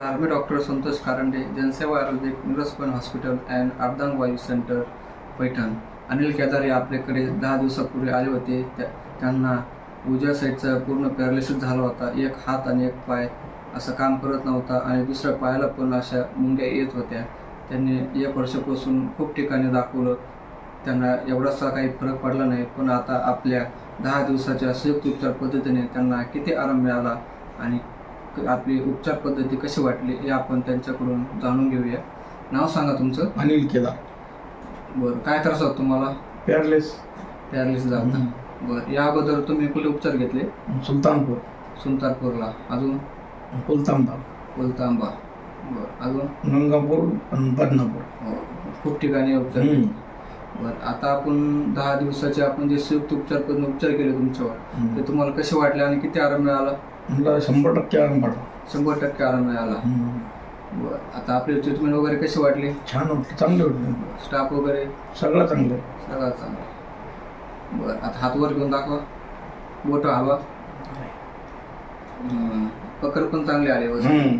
Army doctor Santosh Karande जनसेवा आयुर्वेदिक निरस्पन hospital and अर्धांग वायू centre Paithan Anil केदारे आपल्याकडे दहा दिवसापूर्वी आले होते. त्या- त्यांना उजव्या साईडचा पूर्ण पॅरालिसिस झाला होता. एक हात आणि एक पाय असं काम करत नव्हता आणि दुसऱ्या पायाला पण अशा मुंग्या येत होत्या. त्यांनी एक वर्षापासून खूप ठिकाणी दाखवलं. त्यांना एवढासा काही फरक पडला नाही पण आता आपल्या दहा दिवसाच्या संयुक्त उपचार पद्धतीने त्यांना किती आराम मिळाला आणि आपली उपचार पद्धती कशी वाटली हे आपण त्यांच्याकडून जाणून घेऊया. नाव सांगा तुमचं. अनिल केदार. बरं काय त्रास होता तुम्हाला? पेअरलेस पॅरालिसिस झाला बरं या अगोदर तुम्ही कुठे उपचार घेतले? सुलतानपूर. सुलतानपूरला. अजून? कुलतांबा. कोलतांबा. बरं अजून? गंगापूर बदनापूर. हो खूप ठिकाणी उपचार. बरं आता आपण दहा दिवसाचे आपण जे संयुक्त उपचार पद्धतीने उपचार केले तुमच्यावर ते. तुम्हाला कसे वाटले आणि किती आराम मिळाला? मला शंभर टक्के आराम पडला शंभर टक्के आराम मिळाला हम्म. बरं आता आपली ट्रीटमेंट वगैरे कशी वाटली? छान वाटलं चांगले वाटलं. स्टाफ वगैरे? सगळं चांगलं. सगळं चांगलं. बरं आता हात वर घेऊन दाखवा. बोट हवा. हम्म. पकड पण चांगले आले. हम्म.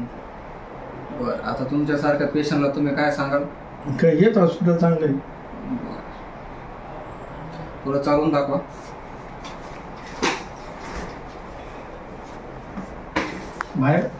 बरं आता तुमच्यासारख्या पेशंटला तुम्ही काय सांगाल? काय हेच हॉस्पिटल चांगलं. आहे बरं. थोडं चालून दाखवा. Vale.